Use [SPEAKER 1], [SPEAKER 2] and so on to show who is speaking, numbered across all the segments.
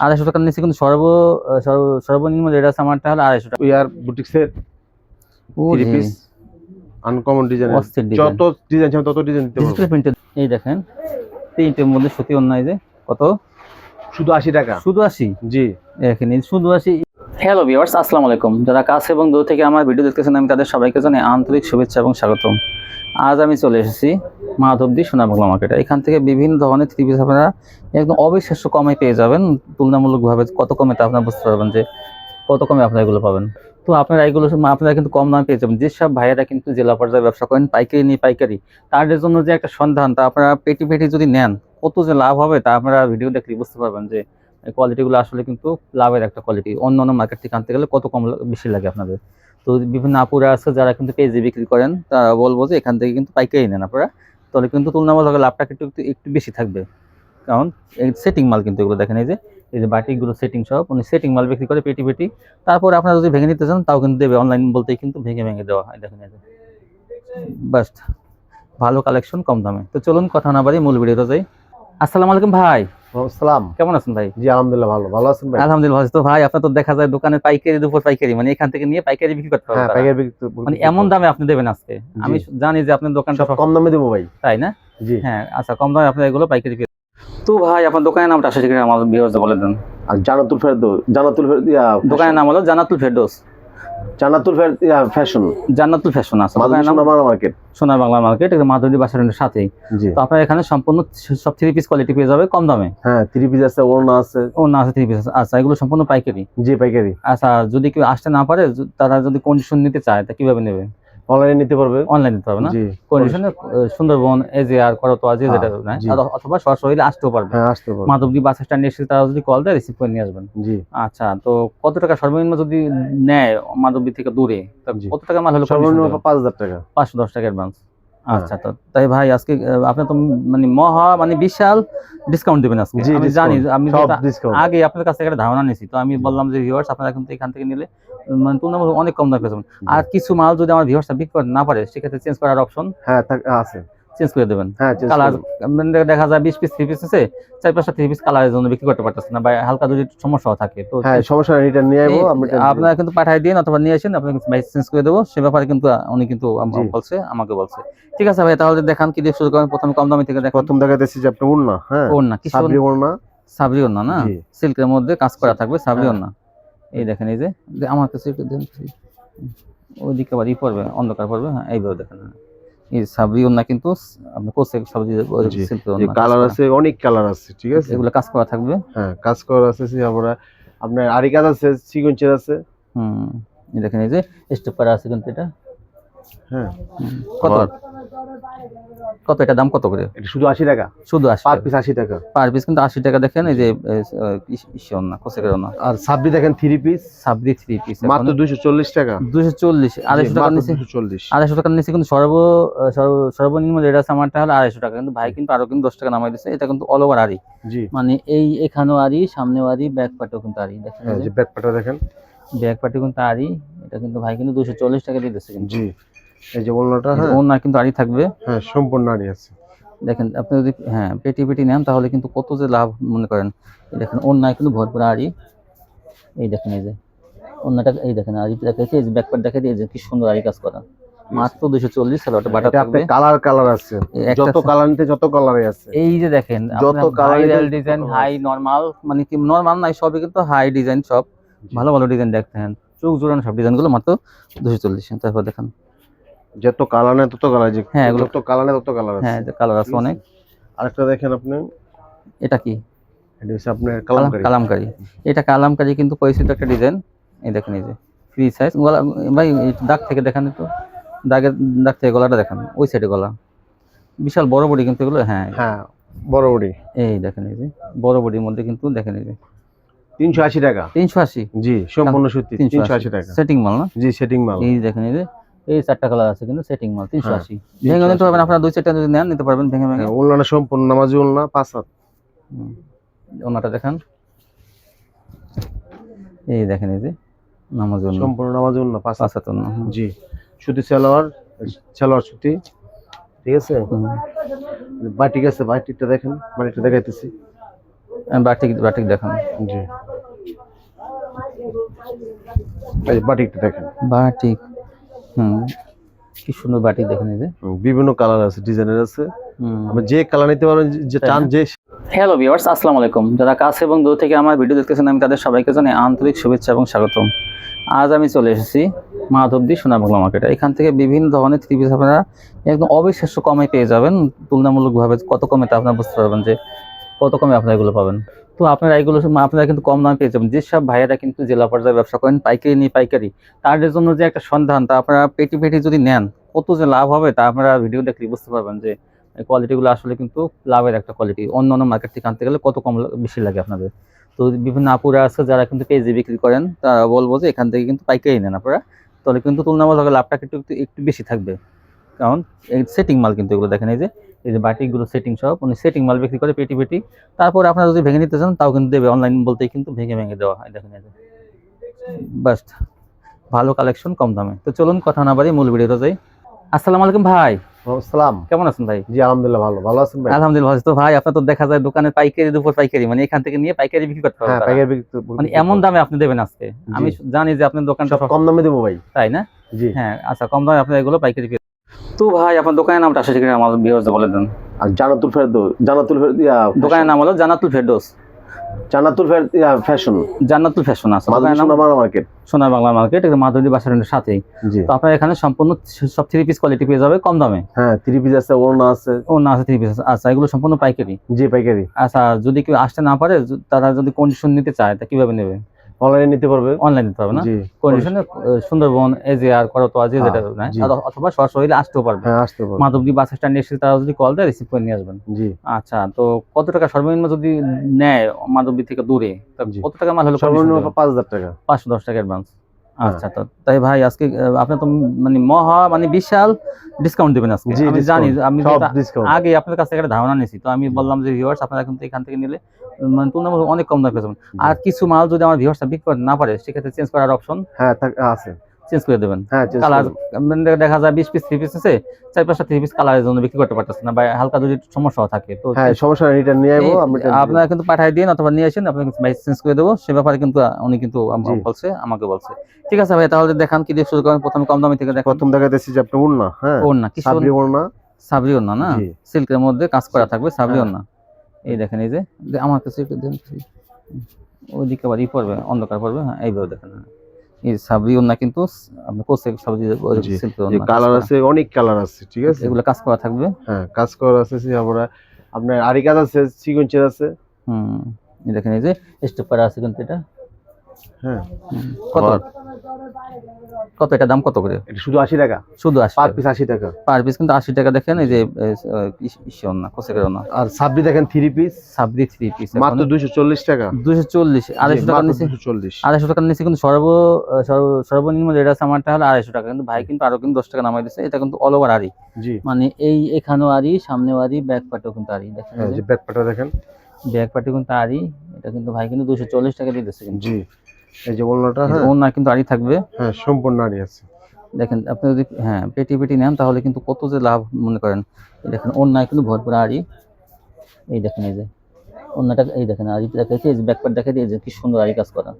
[SPEAKER 1] আড়াইশো টাকার নিচে। কিন্তু সর্ব সর্ব- সর্বনিম্ন রেট আছে আমারটা হলো আড়াইশো টাকা।
[SPEAKER 2] বুটিক্সের
[SPEAKER 1] ও
[SPEAKER 2] থ্রি
[SPEAKER 1] রে,
[SPEAKER 2] পিস আনকমন ডিজাইন যত ডিজাইন চান তত ডিজাইন দিতে
[SPEAKER 1] ডিজিটাল প্রিন্টের এই দেখেন তিনটের মধ্যে সুতি অন্যায় যে কত?
[SPEAKER 2] শুধু আশি টাকা।
[SPEAKER 1] শুধু আশি?
[SPEAKER 2] জি।
[SPEAKER 1] দেখেন শুধু আশি। হ্যালো ভিউয়ার্স আসসালামু আলাইকুম। যারা কাছে এবং দূর থেকে আমার ভিডিও দেখতেছেন আমি তাদের সবাইকে জানাই আন্তরিক শুভেচ্ছা এবং স্বাগতম। আজ আমি চলে এসেছি মাধবদী সোনাবাংলা মার্কেট এখান থেকে বিভিন্ন ধরনের থ্রি পিস আপনারা একদম অবিশ্বাস্য কমে পেয়ে যাবেন। তুলনামূলকভাবে কত কমে তা আপনারা বুঝতে পারবেন যে কত কমে আপনারা এগুলো পাবেন। তো আপনারা এগুলো আপনারা কিন্তু কম দামে পেয়ে যাবেন। যেসব ভাইয়েরা কিন্তু জেলা পর্যায়ে ব্যবসা করেন, পাইকারি নিয়ে পাইকারি, তাদের জন্য যে একটা সন্ধান, তা আপনারা পেটি পেটি যদি নেন, কত যে লাভ হবে তা আপনারা ভিডিও দেখলে বুঝতে পারবেন যে কোয়ালিটিগুলো আসলে কিন্তু লাভের একটা কোয়ালিটি অন্য অন্য মার্কেট থেকে আনতে গেলে কত কম বেশি লাগে আপনাদের। তো বিভিন্ন আপুরা আছে যারা কিন্তু কেজি বিক্রি করেন, তারা বলব যে এখান থেকে কিন্তু পাইকারি নেন আপনারা। তাহলে কিন্তু তুলনামূলক লাভটা একটু একটু বেশি থাকবে। কারণ এই সেটিং মাল কিন্তু এগুলো দেখেন, এই যে এই যে বাটিকগুলো সেটিং সব, উনি সেটিং মাল বিক্রি করে পেটি পেটি। তারপর আপনারা যদি ভেঙে নিতে চান, তাও কিন্তু দেবে অনলাইন বলতেই কিন্তু ভেঙে ভেঙে দেওয়া হয়, দেখেন এই যে। বাস, ভালো কালেকশন কম দামে। তো চলুন, কথা না বাড়ি মূল ভিডিওতে যাই। আসসালামু আলাইকুম ভাই।
[SPEAKER 2] সালাম
[SPEAKER 1] কেমন আছেন ভাই?
[SPEAKER 2] জি আলহামদুলিল্লাহ ভালো। ভালো আছেন ভাই?
[SPEAKER 1] আলহামদুলিল্লাহ তো ভাই আপনার তো দেখা যায় দোকানের পাইকারি দুপুর পাইকারি মানে এখান থেকে নিয়ে পাইকারি বিক্রি করতে পারবেন
[SPEAKER 2] হ্যাঁ
[SPEAKER 1] মানে এমন দামে আপনি দেবেন আজকে? আমি জানি যে আপনার দোকানটা
[SPEAKER 2] কম দামে দেবো ভাই।
[SPEAKER 1] তাই না?
[SPEAKER 2] জি।
[SPEAKER 1] হ্যাঁ আচ্ছা কম দামে আপনি এগুলো পাইকারি তো ভাই আপনার দোকানের নামটা আসলে আমার বিহর্স বলে দেন।
[SPEAKER 2] আর জানাতুল ফেরদো জানাতুল ফের
[SPEAKER 1] দোকানের নাম হলো জান্নাতুল ফেরদোস।
[SPEAKER 2] ইয়া ফ্যাশন
[SPEAKER 1] জান্নাতুল ফ্যাশন আছে।
[SPEAKER 2] মার্কেট।
[SPEAKER 1] সোনার বাংলা মার্কেট মাধুরী বাসারের সাথেই। তো আপনার এখানে সম্পূর্ণ সব থ্রি পিস কোয়ালিটি পেয়ে যাবে কম দামে।
[SPEAKER 2] হ্যাঁ থ্রি পিস আছে ওড়না আছে।
[SPEAKER 1] ও না আছে থ্রি পিস আচ্ছা এগুলো সম্পূর্ণ পাইকারি?
[SPEAKER 2] জি পাইকারি।
[SPEAKER 1] আচ্ছা যদি কেউ আসতে না পারে তারা যদি কন্ডিশন নিতে চায় তা কীভাবে নেবে?
[SPEAKER 2] অনলাইনে নিতে পারবে?
[SPEAKER 1] অনলাইনে নিতে পারবে না? কন্ডিশনে সুন্দরবন এজে আর করতো আজ যেটা
[SPEAKER 2] হ্যাঁ,
[SPEAKER 1] অথবা সরাসরি আসতেও পারবে।
[SPEAKER 2] হ্যাঁ আসতে পারবে।
[SPEAKER 1] মাধবদী বাস স্ট্যান্ডে এসে তারা যদি কল দেয় রিসিভ করে নিয়ে আসবেন।
[SPEAKER 2] জি।
[SPEAKER 1] আচ্ছা তো কত টাকা সর্বনিম্ন যদি নেয় মাধবদী থেকে দূরে কত টাকা মাল হলো
[SPEAKER 2] সর্বনিম্ন পাঁচ হাজার টাকা।
[SPEAKER 1] পাঁচশো দশ টাকা অ্যাডভান্স। আচ্ছা তো তাই ভাই আজকে আপনি তো মানে মহা মানে বিশাল ডিসকাউন্ট দেবেন আজকে। আমি জানি আমি আগে আপনার কাছে একটা ধারণা নিয়েছি তো আমি বললাম যে ভিউয়ার্স আপনারা কিন্তু এখান থেকে নিলে মানে তুলনামূলক অনেক কম দাম পেয়ে যাবেন। আর কিছু মাল যদি আমার ভিউয়ার্সটা বিক্রি না পারে সেক্ষেত্রে চেঞ্জ করার অপশন
[SPEAKER 2] হ্যাঁ আছে।
[SPEAKER 1] চেঞ্জ করে দেবেন।
[SPEAKER 2] হ্যাঁ
[SPEAKER 1] কালার। দেখা যায় বিশ পিস থ্রি পিস আছে চার পাঁচটা থ্রি পিস কালারের জন্য বিক্রি করতে পারতেছে না বা হালকা যদি সমস্যা থাকে। তো
[SPEAKER 2] হ্যাঁ সমস্যা এটা নিয়ে আসব
[SPEAKER 1] আপনারা কিন্তু পাঠাই দিন অথবা নিয়ে আসেন আপনাকে চেঞ্জ করে দেবো। সে ব্যাপারে কিন্তু উনি কিন্তু আম-
[SPEAKER 2] জি।
[SPEAKER 1] বলছে আমাকে বলছে। ঠিক আছে ভাই তাহলে দেখান কি দিয়ে শুরু করেন প্রথমে কম দামি থেকে দেখান।
[SPEAKER 2] প্রথম দেখাতেছি যে আপনি উড়না হ্যাঁ
[SPEAKER 1] ওর না কি
[SPEAKER 2] সাবরি উড়না
[SPEAKER 1] সাবরি ওর না? সিল্কের মধ্যে কাজ করা থাকবে সাবরি
[SPEAKER 2] হ্যাঁ।
[SPEAKER 1] ওর না এই দেখেন এই যে আমার কাছে একটু দেন। ওইদিকে আবার ই পড়বে অন্ধকার পড়বে হ্যাঁ এইভাবে দেখেন। হ্যাঁ। এই সাবরি ওর না কিন্তু আপনি কোসে সাবরি
[SPEAKER 2] জি,
[SPEAKER 1] সিল্কের
[SPEAKER 2] যে
[SPEAKER 1] ওড়না,
[SPEAKER 2] কালার আছে অনেক কালার আছে ঠিক আছে?
[SPEAKER 1] এগুলো কাজ করা থাকবে।
[SPEAKER 2] হ্যাঁ কাজ করা আছে সে আমরা আপনার আরি কাজ আছে সিকোয়েন্সের আছে।
[SPEAKER 1] হুম দেখেন এই যে স্টেপ আছে কিন্তু এটা।
[SPEAKER 2] হ্যাঁ।
[SPEAKER 1] কত? কত এটা দাম কত করে?
[SPEAKER 2] এটা শুধু আশি টাকা।
[SPEAKER 1] শুধু আশি
[SPEAKER 2] পার পিস আশি টাকা।
[SPEAKER 1] পার পিস কিন্তু আশি টাকা দেখেন এই যে ইসন না কোসেকের না
[SPEAKER 2] আর সাবরি দেখেন থ্রি পিস
[SPEAKER 1] সাবরি থ্রি পিস
[SPEAKER 2] মাত্র দুইশো চল্লিশ টাকা।
[SPEAKER 1] দুশো চল্লিশ আড়াইশো টাকার নিচে।
[SPEAKER 2] দুশো চল্লিশ।
[SPEAKER 1] আড়াইশো টাকার নিচে কিন্তু সর্ব সর্ব- সর্বনিম্ন রেট আছে আমারটা হলো আড়াইশো টাকা। কিন্তু ভাই কিন্তু আরও কিন্তু দশ টাকা নামাই দিচ্ছে এটা কিন্তু অল ওভার
[SPEAKER 2] জি।
[SPEAKER 1] মানে এই এখানেও আড়ি সামনেও আড়ি ব্যাক পাটেও কিন্তু আড়ি। দেখেন
[SPEAKER 2] হ্যাঁ যে। ব্যাক পাটা দেখেন।
[SPEAKER 1] ব্যাক পাটে কিন্তু আড়ি। এটা কিন্তু ভাই কিন্তু দুশো চল্লিশ টাকা দিয়ে দিচ্ছে কিন্তু।
[SPEAKER 2] জি। এই যে ওলনাটা হ্যাঁ?
[SPEAKER 1] ওনার কিন্তু আড়ি থাকবে।
[SPEAKER 2] হ্যাঁ সম্পূর্ণ আড়ি আছে।
[SPEAKER 1] দেখেন আপনি যদি হ্যাঁ পেটি পেটি নেন তাহলে কিন্তু কত যে লাভ মনে করেন। দেখেন অন্যায় কিন্তু ভরপুর আড়ি। এই দেখেন এই যে অন্যটা এই দেখেন আড়ি দেখেছি এই যে ব্যাকপার্ট দেখে এই যে কি সুন্দর আড়ি কাজ করা। মাত্র দুশো চল্লিশ সালোয়ারটা বাটা থাকবে
[SPEAKER 2] কালার কালার আছে। যত কালার নিতে যত কালারে আছে।
[SPEAKER 1] এই যে দেখেন
[SPEAKER 2] যত
[SPEAKER 1] ভাইরাল ডিজাইন হাই নরমাল মানে কি নরমাল নাই সবই কিন্তু হাই ডিজাইন সব। ভালো ভালো ডিজাইন দেখতেন চোখ জোড়ানো সব ডিজাইনগুলো মাত্র দুশো চল্লিশ। তারপর দেখেন
[SPEAKER 2] যত কালার নেই তত কালার যে
[SPEAKER 1] হ্যাঁ, এগুলো-
[SPEAKER 2] তো কালার নেই তত কালার আছে।
[SPEAKER 1] হ্যাঁ কালার আছে অনেক।
[SPEAKER 2] আরেকটা দেখেন আপনি।
[SPEAKER 1] এটা কি?
[SPEAKER 2] এটা হচ্ছে আপনার
[SPEAKER 1] কালাম
[SPEAKER 2] কালামকারী।
[SPEAKER 1] কালামকারি এটা কালামকারি কিন্তু পরিচিত একটা ডিজাইন এই দেখেন এই যে ফ্রি সাইজ গলা ভাই দাগ থেকে দেখান একটু। দাগের দাগ থেকে গলাটা দেখান। ওই সাইডে গলা। বিশাল বড় বডি কিন্তু এগুলো হ্যাঁ।
[SPEAKER 2] হ্যাঁ বড় বড়ি।
[SPEAKER 1] এই দেখেন এই যে বড় বডির মধ্যে কিন্তু দেখেন এই যে।
[SPEAKER 2] তিনশো আশি টাকা।
[SPEAKER 1] তিনশো আশি?
[SPEAKER 2] জি সম্পূর্ণ সত্যি
[SPEAKER 1] তিনশো আশি।
[SPEAKER 2] টাকা।
[SPEAKER 1] সেটিং মাল না?
[SPEAKER 2] জি সেটিং মাল।
[SPEAKER 1] এই দেখেন এই যে এই চারটা কালার আছে কিন্তু সেটিং মাল তিনশো
[SPEAKER 2] হ্যাঁ,
[SPEAKER 1] আশি। ভেঙে নিতে পারবেন আপনারা দুই চারটা যদি নেন নিতে পারবেন ভেঙে ভেঙে।
[SPEAKER 2] হ্যাঁ, ওলনা সম্পূর্ণ নামাজি ওলনা পাঁচ হাত।
[SPEAKER 1] ওনাটা দেখান। এই দেখেন এই যে নামাজ
[SPEAKER 2] সম্পূর্ণ নামাজি ওলনা পাঁচ হাত।
[SPEAKER 1] পাঁচাত্তর না
[SPEAKER 2] জি সুতি সালোয়ার সালোয়ার সুতি ঠিক আছে। বাটিক আছে বাটিকটা দেখেন বাটিকটা দেখাইতেছি।
[SPEAKER 1] বাটিক বাটিক দেখান।
[SPEAKER 2] জি। এই বাটিকটা দেখেন।
[SPEAKER 1] বাটিক। হুম। কি সুন্দর বাটিক দেখেন এই যে।
[SPEAKER 2] বিভিন্ন কালার আছে ডিজাইনের আছে।
[SPEAKER 1] হুম।
[SPEAKER 2] আপনি যে কালার নিতে পারেন যে- চান যে
[SPEAKER 1] হ্যালো ভিউয়ার্স আসসালামু আলাইকুম। যারা কাছে এবং দূর থেকে আমার ভিডিও দেখতেছেন আমি তাদের সবাইকে জানাই আন্তরিক শুভেচ্ছা এবং স্বাগতম। আজ আমি চলে এসেছি মাধবদী সোনা বাংলা মার্কেটে এখান থেকে বিভিন্ন ধরনের থ্রি পিস আপনারা একদম অবিশ্বাস্য কমে পেয়ে যাবেন। তুলনামূলকভাবে কত কমে তা আপনারা বুঝতে পারবেন যে কত কমে আপনারা এগুলো পাবেন। তো আপনারা সব- আপনারা কিন্তু কম দামে পেয়ে যাবেন। যেসব ভাইয়েরা কিন্তু জেলা পর্যায়ে ব্যবসা করেন, পাইকারি নিয়ে পাইকারি, তাদের জন্য যে একটা সন্ধান, তা আপনারা পেটি পেটি যদি নেন, কত যে লাভ হবে তা আপনারা ভিডিও দেখলে বুঝতে পারবেন যে কোয়ালিটিগুলো আসলে কিন্তু লাভের একটা কোয়ালিটি অন্য অন্য মার্কেট থেকে আনতে গেলে কত কম বেশি লাগে আপনাদের। তো বিভিন্ন আপুরা আছে যারা কিন্তু পেজে বিক্রি করেন, তারা বলব যে এখান থেকে কিন্তু পাইকারি নেন আপনারা। তাহলে কিন্তু তুলনামূলক লাভটা একটু একটু বেশি থাকবে। কারণ এই সেটিং মাল কিন্তু এগুলো দেখেন এই যে এই যে বাটিকগুলো সেটিং সব উনি সেটিং মাল বিক্রি করে পেটি পেটি। তারপর আপনারা যদি ভেঙে নিতে চান তাও কিন্তু দেবে। অনলাইন বলতেই কিন্তু ভেঙে ভেঙে দেওয়া হয় দেখেন এই যে। বাস ভালো কালেকশন কম দামে। তো চলুন কথা না বাড়ি মূল ভিডিওতে যাই। আসসালামু আলাইকুম ভাই।
[SPEAKER 2] আসসালাম।
[SPEAKER 1] কেমন আছেন ভাই?
[SPEAKER 2] জি আলহামদুলিল্লাহ ভালো। ভালো আছেন ভাই?
[SPEAKER 1] আলহামদুলিল্লাহ ভালো তো ভাই আপনার তো দেখা যায় দোকানের পাইকারি দুপুর পাইকারি মানে এখান থেকে নিয়ে পাইকারি বিক্রি করতে
[SPEAKER 2] হ্যাঁ
[SPEAKER 1] হবে
[SPEAKER 2] বিক্রি
[SPEAKER 1] মানে এমন দামে আপনি দেবেন আজকে। আমি জানি যে আপনার দোকানটা
[SPEAKER 2] কম দামে দেবো ভাই।
[SPEAKER 1] তাই না?
[SPEAKER 2] জি।
[SPEAKER 1] হ্যাঁ আচ্ছা কম দামে আপনি এগুলো পাইকারি তো ভাই আপনার দোকানের নামটা আসলে কিনা আমার বিহজ বলে দেন।
[SPEAKER 2] আর জানাতুল ফেরদো জানাতুল ইয়া
[SPEAKER 1] দোকানের নাম হলো জান্নাতুল ফেরদৌস।
[SPEAKER 2] জানাতুল ফেরদ ফ্যাশন
[SPEAKER 1] জান্নাতুল ফ্যাশন আছে
[SPEAKER 2] মাধবী
[SPEAKER 1] দোকানের নাম
[SPEAKER 2] সোনা বাংলা মার্কেট
[SPEAKER 1] সোনার বাংলা মার্কেট এটা মাধুরী বাসারের সাথেই। তো আপনার এখানে সম্পূর্ণ সব থ্রি পিস কোয়ালিটি পেয়ে যাবে কম দামে।
[SPEAKER 2] হ্যাঁ থ্রি পিস আছে ওড়না আছে।
[SPEAKER 1] ও আছে থ্রি পিস আছে আচ্ছা এগুলো সম্পূর্ণ পাইকারি।
[SPEAKER 2] জি পাইকারি।
[SPEAKER 1] আচ্ছা যদি কেউ আসতে না পারে তারা যদি কন্ডিশন নিতে চায় তা কীভাবে নেবে?
[SPEAKER 2] অনলাইনে নিতে পারবে?
[SPEAKER 1] অনলাইনে নিতে পারবে না? কন্ডিশনে সুন্দরবন এজিআর করতো যে যেটা
[SPEAKER 2] হ্যাঁ।
[SPEAKER 1] অথ- অথবা সরাসরি আসতেও পারবে।
[SPEAKER 2] হ্যাঁ আসতে পারবে।
[SPEAKER 1] মাধবদী বাস স্ট্যান্ডে এসে তারা যদি কল দেয় রিসিভ করে নিয়ে আসবেন।
[SPEAKER 2] জি।
[SPEAKER 1] আচ্ছা তো কত টাকা সর্বনিম্ন যদি নেয় মাধবদী থেকে দূরে কত টাকা মাল হলো
[SPEAKER 2] সর্বনিম্ন পাঁচ হাজার টাকা।
[SPEAKER 1] পাঁচশো দশ টাকা অ্যাডভান্স। আচ্ছা তো তাই ভাই আজকে আপনি তো মানে মহা মানে বিশাল ডিসকাউন্ট দিবেন আজকে। আমি জানি আমি আগে আপনার কাছে একটা ধারণা নিয়েছি তো আমি বললাম যে ভিউয়ার্স আপনারা কিন্তু এখান থেকে নিলে মানে তুলনামূলক অনেক কম দামে পেয়ে আর কিছু মাল যদি আমার ভিউয়ার্সটা বিক্রি করতে না পারে সেক্ষেত্রে চেঞ্জ করার অপশন
[SPEAKER 2] হ্যাঁ আছে।
[SPEAKER 1] চেঞ্জ করে দেবেন।
[SPEAKER 2] হ্যাঁ
[SPEAKER 1] কালার দেখা যায় বিশ পিস থ্রি পিস আছে চার পাঁচটা থ্রি পিস কালারের জন্য বিক্রি করতে পারতেছে না বা হালকা যদি সমস্যা থাকে তো
[SPEAKER 2] হ্যাঁ সমস্যা এটা নিয়ে আসব
[SPEAKER 1] এই-
[SPEAKER 2] আমি এটা
[SPEAKER 1] আপনারা কিন্তু পাঠিয়ে দিন অথবা নিয়ে আসেন আপনাকে বাইক চেঞ্জ করে দেবো সে ব্যাপারে কিন্তু উনি কিন্তু আম-
[SPEAKER 2] জি।
[SPEAKER 1] বলছে আমাকে বলছে। ঠিক আছে ভাই তাহলে দেখান কি দিয়ে শুরু করেন প্রথমে কম দামি থেকে দেখান।
[SPEAKER 2] প্রথম দেখাতেছি যে আপনি ওড়না হ্যাঁ
[SPEAKER 1] ওর না কি
[SPEAKER 2] সাবরি ওড়না।
[SPEAKER 1] সাবরি ওর না? সিল্কের মধ্যে কাজ করা থাকবে সাবরি
[SPEAKER 2] হ্যাঁ।
[SPEAKER 1] না এই দেখেন এই যে আমার কাছে একটু দেন। ওইদিকে আবার ই পড়বে অন্ধকার পড়বে হ্যাঁ এইভাবে দেখেন। হ্যাঁ। এই সাবরি ওর না কিন্তু আপনি কোসে সাবরি
[SPEAKER 2] জি,
[SPEAKER 1] সিল্কের
[SPEAKER 2] যে কালার আছে অনেক কালার আছে ঠিক আছে?
[SPEAKER 1] এগুলো কাজ করা থাকবে।
[SPEAKER 2] হ্যাঁ কাজ করা আছে আমরা আপনার আরি কাজ আছে সিকোয়েন্সের আছে।
[SPEAKER 1] হুম দেখেন এই যে স্টেপার আছে কিন্তু এটা।
[SPEAKER 2] হ্যাঁ।
[SPEAKER 1] কত? কত এটা দাম কত করে?
[SPEAKER 2] এটা শুধু আশি টাকা।
[SPEAKER 1] শুধু আশি
[SPEAKER 2] পার
[SPEAKER 1] টাকা।
[SPEAKER 2] পিস আশি টাকা।
[SPEAKER 1] পার পিস কিন্তু আশি টাকা দেখেন এই যে ইসিও না কোসেকের না
[SPEAKER 2] আর সাবরি দেখেন থ্রি পিস
[SPEAKER 1] সাবরি থ্রি পিস
[SPEAKER 2] মাত্র দুইশো চল্লিশ টাকা।
[SPEAKER 1] দুশো চল্লিশ আড়াইশো টাকার নিচে।
[SPEAKER 2] দুশো চল্লিশ।
[SPEAKER 1] আড়াইশো টাকার নিচে কিন্তু সর্ব সর্বনিম্ন রেট আছে আমারটা হলো আড়াইশো টাকা। কিন্তু ভাই কিন্তু আরও কিন্তু দশ টাকা নামাই দিচ্ছে এটা কিন্তু অল ওভার
[SPEAKER 2] জি।
[SPEAKER 1] মানে এই এখানেও আড়ি সামনেও আড়ি ব্যাক পাটেও কিন্তু আড়ি। দেখেন
[SPEAKER 2] যে। ব্যাক পাটা দেখেন।
[SPEAKER 1] ব্যাক পাটে কিন্তু আড়ি। এটা কিন্তু ভাই কিন্তু দুশো চল্লিশ টাকা দিয়ে দিচ্ছে কিন্তু।
[SPEAKER 2] জি। এই যে ওড়নাটা হ্যাঁ?
[SPEAKER 1] কিন্তু আড়ি থাকবে।
[SPEAKER 2] হ্যাঁ সম্পূর্ণ আড়ি আছে।
[SPEAKER 1] দেখেন আপনি যদি হ্যাঁ পেটি পেটি নেন তাহলে কিন্তু কত যে লাভ মনে করেন। দেখেন কিন্তু ভরপুর আড়ি। এই দেখেন এই যে এই দেখেন এই যে এই যে কি সুন্দর আড়ি কাজ করা।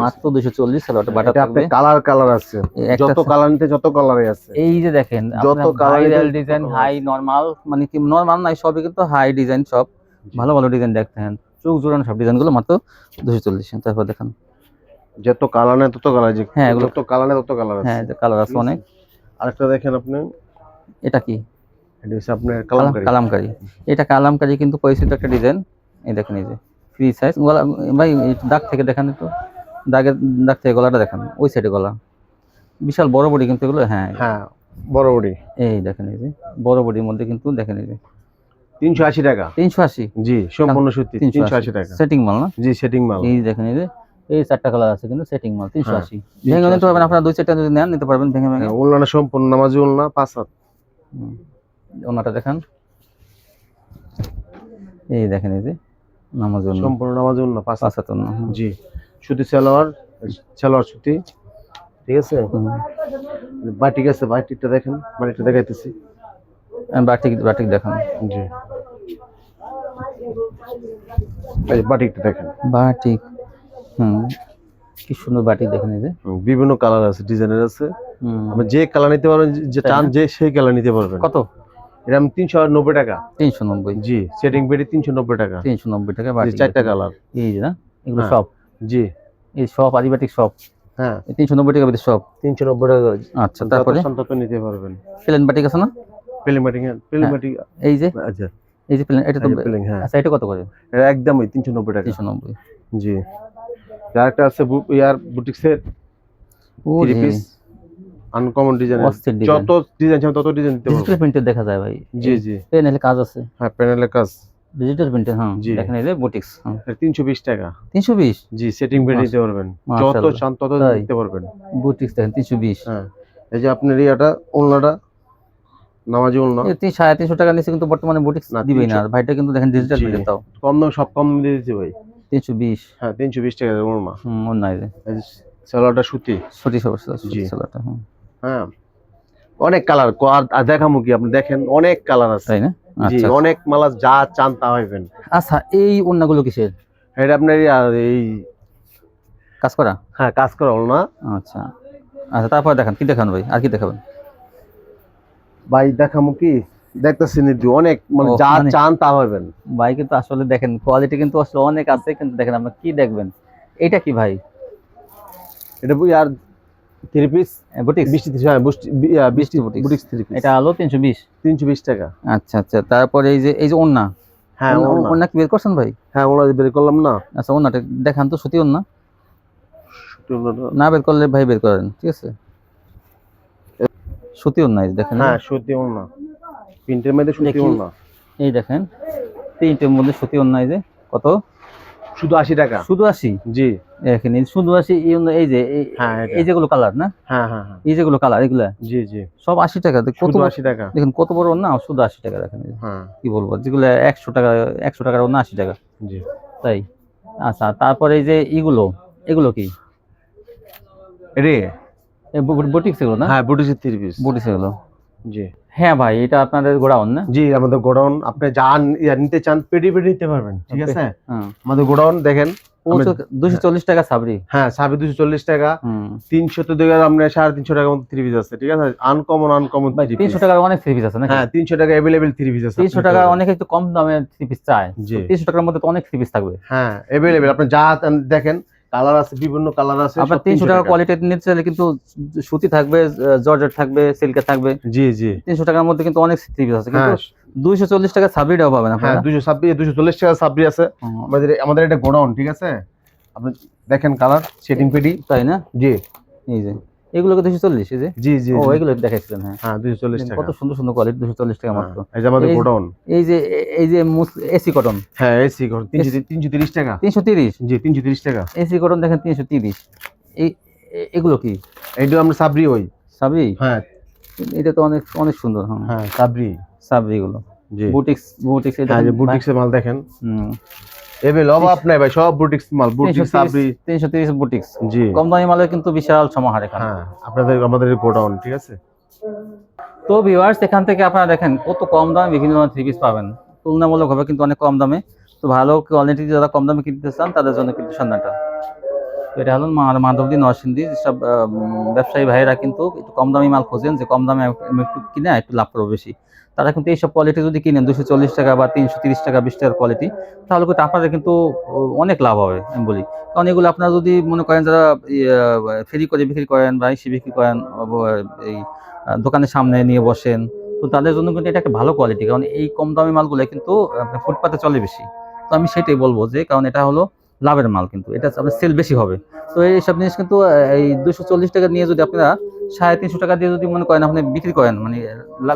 [SPEAKER 1] মাত্র দুশো চল্লিশ সালোয়ারটা বাটা থাকবে।
[SPEAKER 2] কালার কালার আছে। যত কালার নিতে যত কালারে আছে।
[SPEAKER 1] এই যে দেখেন
[SPEAKER 2] যত colour
[SPEAKER 1] ডিজাইন হাই নরমাল মানে কি নরমাল নাই সবই কিন্তু হাই ডিজাইন সব ভালো ভালো ডিজাইন দেখতেন চোখ জোড়ানো সব ডিজাইনগুলো মাত্র দুশো চল্লিশ। তারপর দেখেন
[SPEAKER 2] যত কালার নেই তত কালার
[SPEAKER 1] হ্যাঁ, এগুলো-
[SPEAKER 2] তো কালার নেই তত কালার আছে।
[SPEAKER 1] হ্যাঁ কালার আছে অনেক।
[SPEAKER 2] আরেকটা দেখেন আপনি।
[SPEAKER 1] এটা কি?
[SPEAKER 2] এটা হচ্ছে আপনার
[SPEAKER 1] কালাম
[SPEAKER 2] কালামকারী।
[SPEAKER 1] কালামকারি এটা কালামকারি কিন্তু পরিচিত একটা ডিজাইন। এই দেখেন এই যে ফ্রি সাইজ গলা ভাই দাগ থেকে দেখান একটু। দাগের দাগ থেকে গলাটা দেখান। ওই সাইডে গলা। বিশাল বড় বডি কিন্তু এগুলো হ্যাঁ।
[SPEAKER 2] হ্যাঁ বড় বড়ি।
[SPEAKER 1] এই দেখেন এই যে বড় বডির মধ্যে কিন্তু দেখেন এই যে।
[SPEAKER 2] তিনশো আশি টাকা।
[SPEAKER 1] তিনশো আশি?
[SPEAKER 2] জি সম্পূর্ণ সত্যি
[SPEAKER 1] তিনশো
[SPEAKER 2] আশি। টাকা।
[SPEAKER 1] সেটিং মাল না?
[SPEAKER 2] জি সেটিং মাল।
[SPEAKER 1] এই দেখেন এই যে এই চারটা কালার আছে কিন্তু সেটিং মাল তিনশো
[SPEAKER 2] হ্যাঁ,
[SPEAKER 1] আশি। ভেঙে নিতে পারবেন আপনারা দুই চারটা যদি নেন নিতে পারবেন ভেঙে ভেঙে।
[SPEAKER 2] হ্যাঁ, ওলনা সম্পূর্ণ নামাজি ওলনা পাঁচ হাত।
[SPEAKER 1] ওনাটা দেখান। এই দেখেন এই যে নামাজ
[SPEAKER 2] সম্পূর্ণ নামাজি ওলনা পাঁচ হাত।
[SPEAKER 1] হাত
[SPEAKER 2] জি। সুতি সালোয়ার সালোয়ার সুতি ঠিক আছে? বাটিক আছে বাটিকটা দেখেন বাটিকটা দেখাইতেছি।
[SPEAKER 1] বাটিক বাটিক দেখান।
[SPEAKER 2] জি। বাটিকটা দেখেন।
[SPEAKER 1] বাটিক হুম। কি সুন্দর বাটিক দেখেন এই যে।
[SPEAKER 2] বিভিন্ন কালার আছে ডিজাইনের আছে। আপনি যে কালার নিতে পারবেন যে চান যে সেই কালার নিতে পারবেন।
[SPEAKER 1] কত?
[SPEAKER 2] এটা আমি তিনশো নব্বই টাকা।
[SPEAKER 1] তিনশো নব্বই।
[SPEAKER 2] জি সেটিং বেডে তিনশো নব্বই টাকা।
[SPEAKER 1] তিনশো নব্বই টাকা
[SPEAKER 2] জি,
[SPEAKER 1] বাটিক
[SPEAKER 2] চারটা কালার।
[SPEAKER 1] এই যে না এগুলো
[SPEAKER 2] হ্যাঁ।
[SPEAKER 1] সব?
[SPEAKER 2] জি।
[SPEAKER 1] এই সব আদিবাটিক সব?
[SPEAKER 2] হ্যাঁ।
[SPEAKER 1] তিনশো নব্বই টাকা ভিতরে সব?
[SPEAKER 2] তিনশো নব্বই টাকা।
[SPEAKER 1] আচ্ছা তারপরে?
[SPEAKER 2] সন্তত নিতে পারবেন।
[SPEAKER 1] প্লেন বাটিক আছে না?
[SPEAKER 2] পেলিমাটিং পেলিমাটিং
[SPEAKER 1] এই যে?
[SPEAKER 2] আচ্ছা।
[SPEAKER 1] এই যে প্লেন এটা তো
[SPEAKER 2] হ্যাঁ।
[SPEAKER 1] আচ্ছা এটা কত করে?
[SPEAKER 2] এটা একদমই তিনশো নব্বই টাকা।
[SPEAKER 1] তিনশো নব্বই।
[SPEAKER 2] জি। আরেকটা আছে ইয়ার বুটিক্সের থ্রি পিস আনকমন ডিজাইন যত ডিজাইন চান তত ডিজাইন নিতে
[SPEAKER 1] ডিজিটাল প্রিন্টের দেখা যায় ভাই।
[SPEAKER 2] জি জি।
[SPEAKER 1] প্লেন কাজ আছে।
[SPEAKER 2] হ্যাঁ প্যানেলের কাজ।
[SPEAKER 1] ডিজিটাল প্রিন্টের হ্যাঁ। দেখেন এই বুটিক্স হ্যাঁ।
[SPEAKER 2] তিনশো বিশ টাকা।
[SPEAKER 1] তিনশো বিশ?
[SPEAKER 2] জি সেটিং বেড নিতে পারবেন। যত চান তত? নিতে পারবেন।
[SPEAKER 1] বুটিক্স দেখেন তিনশো বিশ।
[SPEAKER 2] হ্যাঁ। এই যে আপনার ইয়াটা ওলনাটা নামাজি ওলনা।
[SPEAKER 1] তিন সাড়ে তিনশো টাকা নিচে কিন্তু বর্তমানে বুটিক্স দিবেই না। ভাইটা কিন্তু দেখেন ডিজিটাল
[SPEAKER 2] জি।
[SPEAKER 1] প্রিন্টের তাও।
[SPEAKER 2] কম দাম সব কম দিয়ে দিতে ভাই।
[SPEAKER 1] তিনশো বিশ।
[SPEAKER 2] হ্যাঁ তিনশো বিশ টাকা
[SPEAKER 1] যে
[SPEAKER 2] এই যে সালোয়ারটা সুতি।
[SPEAKER 1] সালাটা হুম।
[SPEAKER 2] হ্যাঁ অনেক কালার। আর দেখামু কি আপনি? দেখেন অনেক কালার আছে।
[SPEAKER 1] তাই না?
[SPEAKER 2] জি
[SPEAKER 1] আচ্ছা
[SPEAKER 2] অনেক মালা যা চান তা পাইবেন
[SPEAKER 1] আচ্ছা এই অন্যগুলো কিসের?
[SPEAKER 2] এটা আপনার এই
[SPEAKER 1] কাজ করা?
[SPEAKER 2] হ্যাঁ কাজ করা হল না।
[SPEAKER 1] আচ্ছা। আচ্ছা তারপর দেখান কি দেখান ভাই? আর কি দেখাবেন?
[SPEAKER 2] ভাই দেখামু কি? দেখতেছি নিদি অনেক মানে যা
[SPEAKER 1] মানে-
[SPEAKER 2] চান তা পাবেন।
[SPEAKER 1] ভাই কিন্তু আসলে দেখেন কোয়ালিটি কিন্তু আসলে অনেক আছে কিন্তু দেখেন আপনার কি দেখবেন? এটা কি ভাই?
[SPEAKER 2] এটা আর থ্রি পিস
[SPEAKER 1] বুটিক্স
[SPEAKER 2] বৃষ্টি হ্যাঁ বৃষ্টি বি- আহ, বৃষ্টি
[SPEAKER 1] বুটিক্স।
[SPEAKER 2] বুটিক্স থ্রি পিস
[SPEAKER 1] এটা আলো তিনশো বিশ।
[SPEAKER 2] তিনশো বিশ টাকা।
[SPEAKER 1] আচ্ছা আচ্ছা তারপরে এই যে এই যে ওন্না
[SPEAKER 2] হ্যাঁ
[SPEAKER 1] ওন্না- কি বের করছেন ভাই?
[SPEAKER 2] হ্যাঁ ওনা বের করলাম না।
[SPEAKER 1] আচ্ছা ওন্নাটা দেখান তো সত্যি ওন্না না বের করলে ভাই বের করেন ঠিক আছে? সুতি ওন্না দেখেন।
[SPEAKER 2] হ্যাঁ সত্যি ওনা প্রিন্টের মধ্যে সত্যি
[SPEAKER 1] দেখি। এই দেখেন তিনটের মধ্যে সুতি ওন্না এই যে কত?
[SPEAKER 2] শুধু আশি টাকা?
[SPEAKER 1] শুধু আশি?
[SPEAKER 2] জি।
[SPEAKER 1] দেখেন শুধু আশি এই ওন্না- এই যে এই-
[SPEAKER 2] হ্যাঁ
[SPEAKER 1] এই যেগুলো কালার না?
[SPEAKER 2] হ্যাঁ হ্যাঁ
[SPEAKER 1] এই যেগুলো কালার এগুলা?
[SPEAKER 2] জি জি।
[SPEAKER 1] সব আশি টাকা দেখ- কত
[SPEAKER 2] শুধু
[SPEAKER 1] বড়-
[SPEAKER 2] আশি টাকা।
[SPEAKER 1] দেখেন কত বড় না শুধু আশি টাকা দেখেন
[SPEAKER 2] হ্যাঁ।
[SPEAKER 1] কি বলব যেগুলো একশো টাকা একশো টাকার অন্য আশি টাকা।
[SPEAKER 2] জি।
[SPEAKER 1] তাই? আচ্ছা তারপরে এই যে এগুলো এগুলো কি?
[SPEAKER 2] রে।
[SPEAKER 1] বুটিক্স এগুলো না?
[SPEAKER 2] হ্যাঁ বুটিক্সের থ্রি পিস
[SPEAKER 1] বুটিক্স এগুলো।
[SPEAKER 2] জি।
[SPEAKER 1] হ্যাঁ ভাই এটা আপনাদের গোডাউন না?
[SPEAKER 2] জি আমাদের গোডাউন আপনি যা নিতে চান পেডি পেডি নিতে পারবেন ঠিক আছে?
[SPEAKER 1] হ্যাঁ।
[SPEAKER 2] আমাদের গোডাউন দেখেন
[SPEAKER 1] দুশো চল্লিশ টাকা সাবরি।
[SPEAKER 2] হ্যাঁ দুশো চল্লিশ টাকা। তিনশো তো দেখে আপনার সাড়ে তিনশো টাকা মতো থ্রি পিস আছে ঠিক আছে? আনকমন আনকমন
[SPEAKER 1] তিনশো টাকার অনেক থ্রি পিস আছে না
[SPEAKER 2] হ্যাঁ তিনশো টাকা অ্যাভেলেবেল থ্রি পিস আছে।
[SPEAKER 1] তিনশো টাকা অনেক একটু কম দামে থ্রি পিস চায়। তিনশো টাকার মধ্যে তো অনেক থ্রি পিস থাকবে।
[SPEAKER 2] হ্যাঁ অ্যাভেলেবেল আপনি যা দেখেন কালার আছে বিভিন্ন কালার আছে
[SPEAKER 1] আপনার তিনশো
[SPEAKER 2] 300
[SPEAKER 1] টাকা কোয়ালিটি নিতে চাইলে কিন্তু সুতি থাকবে জর্জেট থাকবে সিল্কে থাকবে।
[SPEAKER 2] জি জি।
[SPEAKER 1] তিনশো টাকার মধ্যে কিন্তু অনেক থ্রি পিস আছে। কিন্তু
[SPEAKER 2] হ্যাঁ।
[SPEAKER 1] দুইশো চল্লিশ টাকা সাবরিটাও পাবেন
[SPEAKER 2] হ্যাঁ
[SPEAKER 1] আপনারা
[SPEAKER 2] দুশো ছাব্বিশ দুশো চল্লিশ টাকা সাবরি আছে। আমাদের আমাদের এটা গোডাউন ঠিক আছে? আপনি দেখেন কালার সেটিং পেডি
[SPEAKER 1] তাই না?
[SPEAKER 2] জি।
[SPEAKER 1] এই যে। এগুলোকে দুশো চল্লিশ এই যে?
[SPEAKER 2] জি জি
[SPEAKER 1] ও এগুলো দেখাচ্ছিলেন হ্যাঁ।
[SPEAKER 2] হ্যাঁ দুশো চল্লিশ টাকা।
[SPEAKER 1] কত সুন্দর সুন্দর কোয়ালিটি দুশো চল্লিশ টাকা
[SPEAKER 2] হ্যাঁ,
[SPEAKER 1] মাত্র।
[SPEAKER 2] এই যে আমাদের গোডাউন।
[SPEAKER 1] এই যে এই যে এসি কটন
[SPEAKER 2] হ্যাঁ এসি তিনশো তিনশো তিরিশ টাকা।
[SPEAKER 1] তিনশো তিরিশ।
[SPEAKER 2] জি তিনশো তিরিশ টাকা।
[SPEAKER 1] এসি কটন দেখেন তিনশো তিরিশ। এই এগুলো কি?
[SPEAKER 2] এইটা আমরা সাবরি ওই।
[SPEAKER 1] সাবরি?
[SPEAKER 2] হ্যাঁ।
[SPEAKER 1] এটা তো অনেক অনেক সুন্দর হ্যাঁ।
[SPEAKER 2] হ্যাঁ সাবরি।
[SPEAKER 1] সাবরি গুলো
[SPEAKER 2] জি।
[SPEAKER 1] বুটিক্স বুটিক্স
[SPEAKER 2] হ্যাঁ যে বুটিক্সের মাল দেখেন।
[SPEAKER 1] হুম।
[SPEAKER 2] এভেল অভাব নাই ভাই সব বুটিক্স মাল বুটিক্স সাবরি
[SPEAKER 1] তিনশো তিরিশ বুটিক্স
[SPEAKER 2] জি।
[SPEAKER 1] কম দামি মালের কিন্তু বিশাল সমাহার এখানে।
[SPEAKER 2] হ্যাঁ আপনাদের আমাদের গোডাউন ঠিক আছে?
[SPEAKER 1] তো ভিউয়ার্স এখান থেকে আপনারা দেখেন কত কম দামে বিভিন্ন ধরনের থ্রি পিস পাবেন। তুলনামূলকভাবে কিন্তু অনেক কম দামে। তো ভালো কোয়ালিটি যারা কম দামে কিনতে চান তাদের জন্য কিন্তু সন্ধানটা। তো এটা হলো মাধবদী, নরসিংদী সব ব্যবসায়ী ভাইয়েরা কিন্তু একটু কম দামি মাল খোঁজেন, যে কম দামে একটু কিনে একটু লাভ করব বেশি। তারা কিন্তু এইসব কোয়ালিটি যদি কিনেন দুশো চল্লিশ টাকা বা তিনশো তিরিশ টাকা, বিশ টাকার কোয়ালিটি তাহলে কিন্তু আপনাদের কিন্তু অনেক লাভ হবে, আমি বলি। কারণ এগুলো আপনারা যদি মনে করেন যারা ফেরি করে বিক্রি করেন বা ইসি বিক্রি করেন এই দোকানের সামনে নিয়ে বসেন, তো তাদের জন্য কিন্তু এটা একটা ভালো কোয়ালিটি কারণ এই কম দামি মালগুলো কিন্তু ফুটপাতে চলে বেশি। তো আমি সেটাই বলব যে, কারণ এটা হলো লাভের মাল কিন্তু এটা আপনার সেল বেশি হবে। তো এইসব জিনিস কিন্তু এই দুশো চল্লিশ টাকা নিয়ে যদি আপনারা সাড়ে তিনশো টাকা দিয়ে যদি মনে করেন আপনি বিক্রি করেন মানে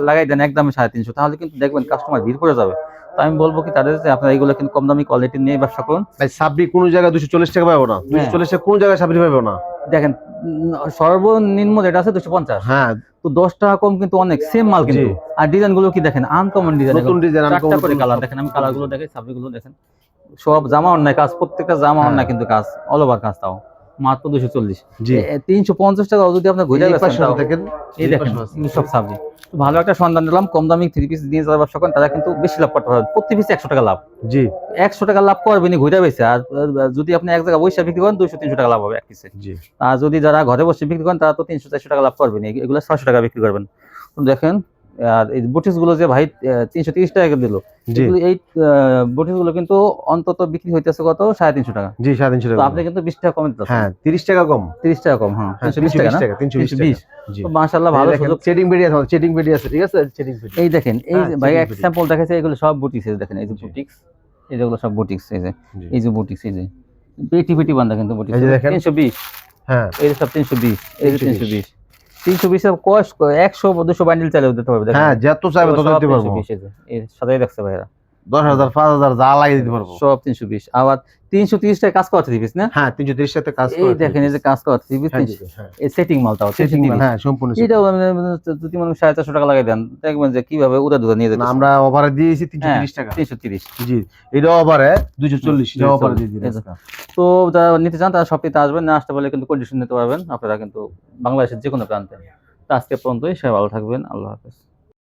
[SPEAKER 1] লাগাই দেন একদমই সাড়ে তিনশো তাহলে কিন্তু দেখবেন কাস্টমার ভিড় পড়ে যাবে। তো আমি বলব কি তাদের আপনারা এইগুলো কিন্তু কম দামি কোয়ালিটি নিয়ে ব্যবসা করুন।
[SPEAKER 2] সাবরি কোনো জায়গায় দুশো চল্লিশ টাকা পাবো না। দুশো
[SPEAKER 1] হ্যাঁ।
[SPEAKER 2] চল্লিশ টাকা কোনো জায়গায় সাবরি পাবো না?
[SPEAKER 1] দেখেন সর্বনিম্ন যেটা আছে দুশো পঞ্চাশ।
[SPEAKER 2] হ্যাঁ।
[SPEAKER 1] তো দশ টাকা কম কিন্তু অনেক সেম মাল কিন্তু। আর ডিজাইনগুলো কি দেখেন আনকমন ডিজাইন
[SPEAKER 2] নতুন ডিজাইন
[SPEAKER 1] করে কালার দেখেন আমি কালারগুলো দেখেন সাবজেক্টগুলো দেখেন। সব জামা অন্যায় কাজ প্রত্যেকটা জামা
[SPEAKER 2] হ্যাঁ।
[SPEAKER 1] অন্যায় কিন্তু কাজ অল ওভার কাজ তাও। মাত্র দুশো চল্লিশ। তিনশো পঞ্চাশ টাকা যদি আপনার ঘুরে
[SPEAKER 2] দেখেন।
[SPEAKER 1] এই দেখেন সব সাবজি ভালো একটা সন্ধান দিলাম কম দামি থ্রি পিস দিয়ে যারা ব্যবসা করেন তারা কিন্তু বেশি লাভ করতে পারবেন। প্রতি পিসে একশো টাকা লাভ।
[SPEAKER 2] জি।
[SPEAKER 1] একশো টাকা লাভ করবে করবেন ঘুরে বেছে। আর যদি আপনি এক জায়গায় বসে বিক্রি করেন দুশো তিনশো টাকা লাভ হবে এক পিসে আর যদি যারা ঘরে বসে বিক্রি করেন তারা তো তিনশো চারশো টাকা লাভ করবেন এগ- এগুলো ছশো টাকা বিক্রি করবেন। দেখেন আর এই বুটিসগুলো যে ভাই তিনশো তিরিশ টাকা দিল এই বুটিসগুলো কিন্তু অন্তত বিক্রি হইতেছে কত? সাড়ে তিনশো টাকা।
[SPEAKER 2] জি সাড়ে তিনশো টাকা।
[SPEAKER 1] আপনি কিন্তু বিশ টাকা কমে দিতেছেন।
[SPEAKER 2] হ্যাঁ তিরিশ টাকা কম।
[SPEAKER 1] তিরিশ টাকা কম হ্যাঁ
[SPEAKER 2] হ্যাঁ
[SPEAKER 1] তিনশো বিশ টাকা
[SPEAKER 2] তিনশো বিশ
[SPEAKER 1] মাশাল্লাহ ভালো সুযোগ।
[SPEAKER 2] চেডিং বেডি আছে চেডিং বেডি আছে ঠিক আছে? বেডি
[SPEAKER 1] এই দেখেন এই
[SPEAKER 2] হ্যাঁ,
[SPEAKER 1] ভাই এক স্যাম্পল দেখাচ্ছে এগুলো সব বুটিক্স দেখেন এই যে বুটিক্স এই যেগুলো সব বুটিক্স এই যে এই যে বুটিক্স এই যে। পেটি পেটি বান্ধা কিন্তু বুটিক্স তিনশো বিশ।
[SPEAKER 2] হ্যাঁ।
[SPEAKER 1] এই সব তিনশো বিশ এই তিনশো বিশ। তিনশো বিশ কস একশো দুশো বান্ডিল চালিয়ে দিতে পারবে
[SPEAKER 2] হ্যাঁ যত চাইবে তত দিতে পারব।
[SPEAKER 1] 320 এই সাদাই দেখছে ভাইরা
[SPEAKER 2] দশ হাজার পাঁচ হাজার যা লাগিয়ে দিতে পারব।
[SPEAKER 1] সব তিনশো বিশ। আবার তিনশো তিরিশ টাকা কাজ করা থ্রি না?
[SPEAKER 2] হ্যাঁ তিনশো তিরিশ সাথে কাজ
[SPEAKER 1] এই দেখেন এই যে কাজ করা থ্রি
[SPEAKER 2] জি।
[SPEAKER 1] এই সেটিং মালটাও সেটিং
[SPEAKER 2] হ্যাঁ সম্পূর্ণ
[SPEAKER 1] এটাও যদি সাড়ে চারশো টাকা লাগাই দেন দেখবেন যে কীভাবে উদা দুধা নিয়ে
[SPEAKER 2] না, আমরা ওভারে দিয়েছি তিনশো তিরিশ টাকা।
[SPEAKER 1] তিনশো তিরিশ।
[SPEAKER 2] জি এটা ওভারে দুশো চল্লিশ এটা ওভারে দিয়ে দিন
[SPEAKER 1] তো যারা নিতে চান তারা আসবেন না আসতে পারলে কিন্তু কন্ডিশন নিতে পারবেন। আপনারা কিন্তু বাংলাদেশের যে কোনো প্রান্তে আজকে পর্যন্তই সবাই ভালো থাকবেন আল্লাহ হাফেজ।